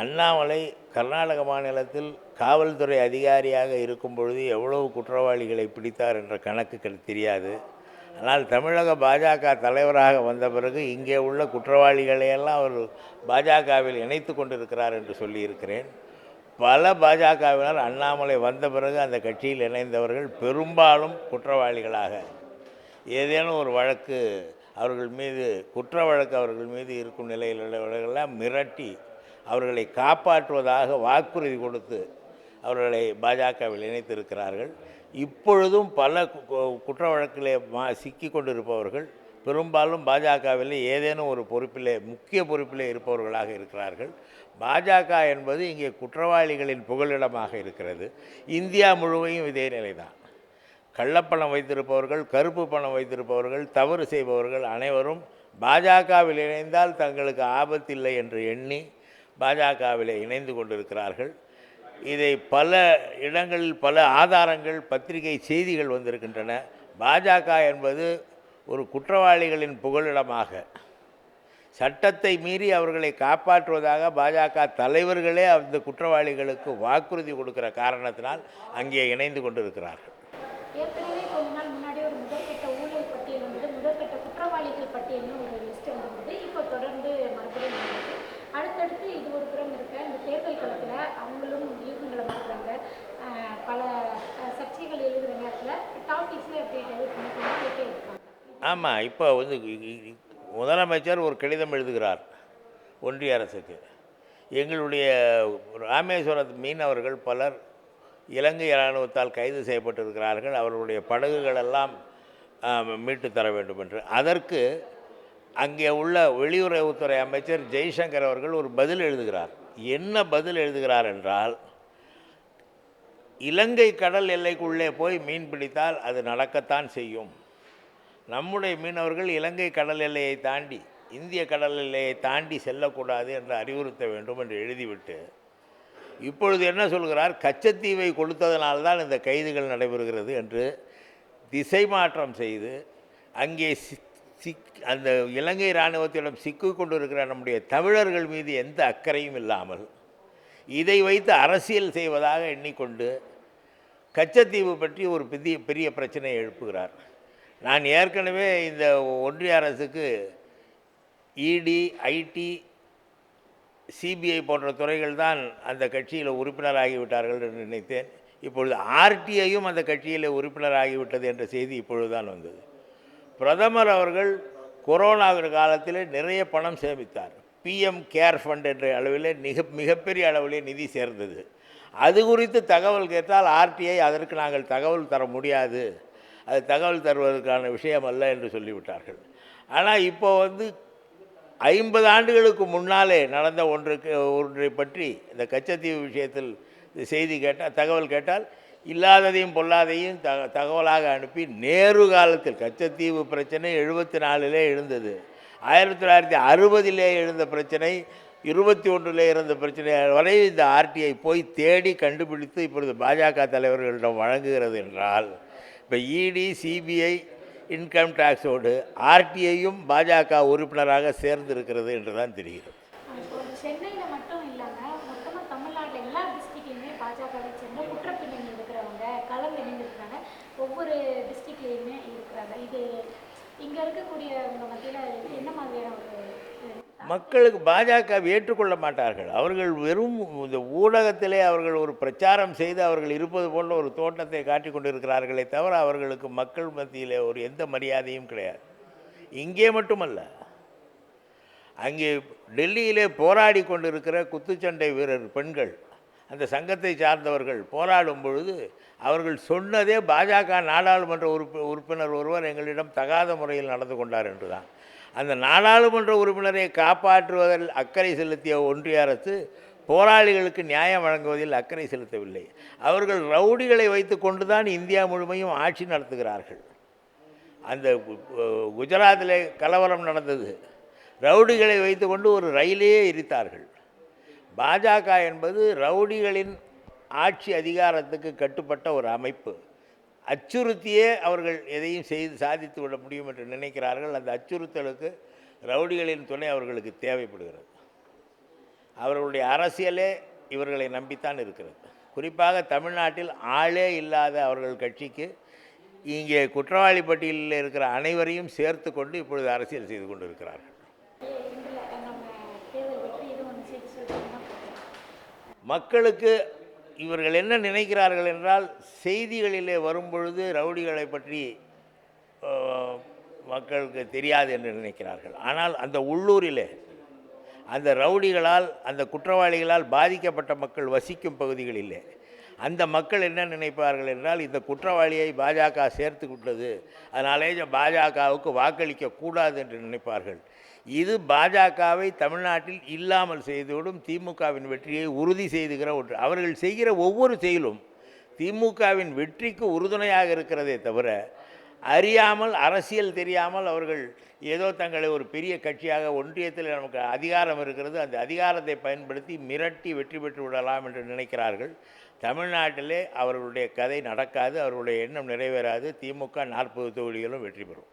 அண்ணாமலை கர்நாடக மாநிலத்தில் காவல்துறை அதிகாரியாக இருக்கும் பொழுது எவ்வளவு குற்றவாளிகளை பிடித்தார் என்ற கணக்கு தெரியாது. ஆனால் தமிழக பாஜக தலைவராக வந்த பிறகு இங்கே உள்ள குற்றவாளிகளையெல்லாம் அவர் பாஜகவில் இணைத்து கொண்டிருக்கிறார் என்று சொல்லியிருக்கிறேன். பல பாஜகவினர் அண்ணாமலை வந்த பிறகு அந்த கட்சியில் இணைந்தவர்கள் பெரும்பாலும் குற்றவாளிகளாக. ஏதேனும் ஒரு வழக்கு அவர்கள் மீது குற்ற வழக்கு அவர்கள் மீது இருக்கும் நிலையில் உள்ளவர்களெல்லாம் மிரட்டி அவர்களை காப்பாற்றுவதாக வாக்குறுதி கொடுத்து அவர்களை பாஜகவில் இணைத்திருக்கிறார்கள். இப்பொழுதும் பல கு- கு- குற்ற வழக்கிலே மா சிக்கி கொண்டிருப்பவர்கள் பெரும்பாலும் பாஜகவில் ஏதேனும் ஒரு பொறுப்பிலே முக்கிய பொறுப்பிலே இருப்பவர்களாக இருக்கிறார்கள். பாஜக என்பது இங்கே குற்றவாளிகளின் புகலிடமாக இருக்கிறது. இந்தியா முழுவையும் இதே நிலைதான். கள்ளப்பணம் வைத்திருப்பவர்கள் கருப்பு பணம் வைத்திருப்பவர்கள் தவறு செய்பவர்கள் அனைவரும் பாஜகவில் இணைந்தால் தங்களுக்கு ஆபத்தில்லை என்று எண்ணி பாஜகவில் இணைந்து கொண்டிருக்கிறார்கள். இதை பல இடங்களில் பல ஆதாரங்கள் பத்திரிகை செய்திகள் வந்திருக்கின்றன. பாஜக என்பது ஒரு குற்றவாளிகளின் புகலிடமாக. சட்டத்தை மீறி அவர்களை காப்பாற்றுவதாக பாஜக தலைவர்களே அந்த குற்றவாளிகளுக்கு வாக்குறுதி கொடுக்கிற காரணத்தினால் அங்கே இணைந்து கொண்டிருக்கிறார்கள். ஏற்கனவே கொஞ்ச நாள் முன்னாடி ஒரு முதற்கட்ட ஊழல் பட்டியல் முதற்கட்ட குற்றவாளிகள் பட்டியல்னு ஒரு லிஸ்ட் வந்தது இப்போ தொடர்ந்து மறுபடியும் வந்தது அடுத்தடுத்து இது ஒரு புறம் இருக்க. இந்த தேர்தல் களத்தில் அவங்களும் வியூகங்களை மாற்றுறாங்க பல சர்ச்சைகள் எழுதுகிற நேரத்தில் டாபிக்ஸில் எப்படி டெவலப் பண்ணி கொண்டு இருக்காங்க. ஆமாம் இப்போ வந்து முதலமைச்சர் ஒரு கடிதம் எழுதுகிறார் ஒன்றிய அரசுக்கு. எங்களுடைய ராமேஸ்வரத்து மீனவர்கள் பலர் இலங்கை இராணுவத்தால் கைது செய்யப்பட்டிருக்கிறார்கள். அவர்களுடைய படகுகளெல்லாம் மீட்டு தர வேண்டும் என்று. அதற்கு அங்கே உள்ள வெளியுறவுத்துறை அமைச்சர் ஜெய்சங்கர் அவர்கள் ஒரு பதில் எழுதுகிறார். என்ன பதில் எழுதுகிறார் என்றால் இலங்கை கடல் எல்லைக்குள்ளே போய் மீன் பிடித்தால் அது நடக்கத்தான் செய்யும். நம்முடைய மீனவர்கள் இலங்கை கடல் எல்லையை தாண்டி இந்திய கடல் எல்லையை தாண்டி செல்லக்கூடாது என்று அறிவுறுத்த வேண்டும் என்று எழுதிவிட்டு இப்பொழுது என்ன சொல்கிறார்? கச்சத்தீவை கொடுத்ததனால்தான் இந்த கைதுகள் நடைபெறுகிறது என்று திசை மாற்றம் செய்து அங்கே சிக் அந்த இலங்கை இராணுவத்திடம் கொண்டு கொண்டிருக்கிற நம்முடைய தமிழர்கள் மீது எந்த அக்கறையும் இல்லாமல் இதை வைத்து அரசியல் செய்வதாக எண்ணிக்கொண்டு கச்சத்தீவு பற்றி ஒரு பெரிய பெரிய பிரச்சனையை எழுப்புகிறார். நான் ஏற்கனவே இந்த ஒன்றிய அரசுக்கு இடி ஐடி சிபிஐ போன்ற துறைகள் தான் அந்த கட்சியில் உறுப்பினராகிவிட்டார்கள் என்று நினைத்தேன். இப்பொழுது ஆர்டிஐயும் அந்த கட்சியில் உறுப்பினராகிவிட்டது என்ற செய்தி இப்பொழுதுதான் வந்தது. பிரதமர் அவர்கள் கொரோனாவின் காலத்தில் நிறைய பணம் சேமித்தார். பிஎம் கேர் ஃபண்ட் என்ற அளவில் மிக மிகப்பெரிய அளவிலே நிதி சேர்ந்தது. அது குறித்து தகவல் கேட்டால் ஆர்டிஐ அதற்கு நாங்கள் தகவல் தர முடியாது. அது தகவல் தருவதற்கான விஷயம் அல்ல என்று சொல்லிவிட்டார்கள். ஆனால் இப்போ வந்து ஐம்பது ஆண்டுகளுக்கு முன்னாலே நடந்த ஒன்றுக்கு ஒன்றை பற்றி இந்த கச்சத்தீவு விஷயத்தில் இந்த செய்தி கேட்டால் தகவல் கேட்டால் இல்லாததையும் பொல்லாதையும் த தகவலாக அனுப்பி நேரு காலத்தில் கச்சத்தீவு பிரச்சனை எழுபத்தி நாலிலே எழுந்தது. ஆயிரத்தி தொள்ளாயிரத்தி அறுபதிலே எழுந்த பிரச்சனை இருபத்தி ஒன்றில் இருந்த பிரச்சனை வரை இந்த ஆர்டிஐ போய் தேடி கண்டுபிடித்து இப்பொழுது பாஜக தலைவர்களிடம் வழங்குகிறது என்றால் இப்போ இடி சிபிஐ இன்கம் டேக்ஸோடு ஆர்டிஐயும் பாஜக உறுப்பினராக சேர்ந்து இருக்கிறது என்று தான் தெரிகிறது சென்னையில் மட்டும் இல்லாமல் மொத்தமாக தமிழ்நாட்டில் எல்லா டிஸ்ட்ரிக்ட்லையுமே பாஜகவை சேர்ந்த ஒவ்வொரு டிஸ்ட்ரிக்ட்லேயுமே இருக்கிறாங்க. இது இங்கே இருக்கக்கூடியவங்க மத்தியில் என்ன மாதிரியான ஒரு மக்களுக்கு பாஜக ஏற்றுக்கொள்ள மாட்டார்கள். அவர்கள் வெறும் இந்த ஊடகத்திலே அவர்கள் ஒரு பிரச்சாரம் செய்து அவர்கள் இருப்பது போன்ற ஒரு தோட்டத்தை காட்டிக் கொண்டிருக்கிறார்களே தவிர அவர்களுக்கு மக்கள் மத்தியிலே ஒரு எந்த மரியாதையும் கிடையாது. இங்கே மட்டுமல்ல அங்கே டெல்லியிலே போராடி கொண்டிருக்கிற குத்துச்சண்டை வீரர் பெண்கள் அந்த சங்கத்தை சார்ந்தவர்கள் போராடும் பொழுது அவர்கள் சொன்னதே பாஜக நாடாளுமன்ற உறுப்பு உறுப்பினர் ஒருவர் எங்களிடம் தகாத முறையில் நடந்து கொண்டார் என்று தான் அந்த நாடாளுமன்ற உறுப்பினரை காப்பாற்றுவதில் அக்கறை செலுத்திய ஒன்றிய அரசு போராளிகளுக்கு நியாயம் வழங்குவதில் அக்கறை செலுத்தவில்லை. அவர்கள் ரவுடிகளை வைத்து கொண்டு தான் இந்தியா முழுமையும் ஆட்சி நடத்துகிறார்கள். அந்த குஜராத்தில் கலவரம் நடந்தது. ரவுடிகளை வைத்துக்கொண்டு ஒரு ரயிலையே எரித்தார்கள். பாஜக என்பது ரவுடிகளின் ஆட்சி அதிகாரத்துக்கு கட்டுப்பட்ட ஒரு அமைப்பு. அச்சுறுத்தியே அவர்கள் எதையும் செய்து சாதித்து விட முடியும் என்று நினைக்கிறார்கள். அந்த அச்சுறுத்தலுக்கு ரவுடிகளின் துணை அவர்களுக்கு தேவைப்படுகிறது. அவர்களுடைய அரசியலே இவர்களை நம்பித்தான் இருக்கிறது. குறிப்பாக தமிழ்நாட்டில் ஆளே இல்லாத அவர்கள் கட்சிக்கு இங்கே குற்றவாளி பட்டியலில் இருக்கிற அனைவரையும் சேர்த்து கொண்டு இப்பொழுது அரசியல் செய்து கொண்டிருக்கிறார்கள் இதில் நம்ம தேர்தல் வெற்றி இது ஒன்று சேர்த்து சொல்லிட்டோம்னா மக்களுக்கு இவர்கள் என்ன நினைக்கிறார்கள் என்றால் செய்திகளிலே வரும்பொழுது ரவுடிகளை பற்றி மக்களுக்கு தெரியாது என்று நினைக்கிறார்கள். ஆனால் அந்த உள்ளூரிலே அந்த ரவுடிகளால் அந்த குற்றவாளிகளால் பாதிக்கப்பட்ட மக்கள் வசிக்கும் பகுதிகளிலே அந்த மக்கள் என்ன நினைப்பார்கள் என்றால் இந்த குற்றவாளியை பாஜக சேர்த்து விட்டது அதனாலே பாஜகவுக்கு வாக்களிக்க கூடாது என்று நினைப்பார்கள். இது பாஜகவை தமிழ்நாட்டில் இல்லாமல் செய்துவிடும் திமுகவின் வெற்றியை உறுதி செய்துகிற ஒன்று. அவர்கள் செய்கிற ஒவ்வொரு செயலும் திமுகவின் வெற்றிக்கு உறுதுணையாக இருக்கிறதே தவிர அறியாமல் அரசியல் தெரியாமல் அவர்கள் ஏதோ தங்களை ஒரு பெரிய கட்சியாக ஒன்றியத்தில் நமக்கு அதிகாரம் இருக்கிறது அந்த அதிகாரத்தை பயன்படுத்தி மிரட்டி வெற்றி பெற்று விடலாம் என்று நினைக்கிறார்கள். தமிழ்நாட்டிலே அவர்களுடைய கதை நடக்காது அவர்களுடைய எண்ணம் நிறைவேறாது. திமுக நாற்பது தொகுதிகளும் வெற்றி பெறும்.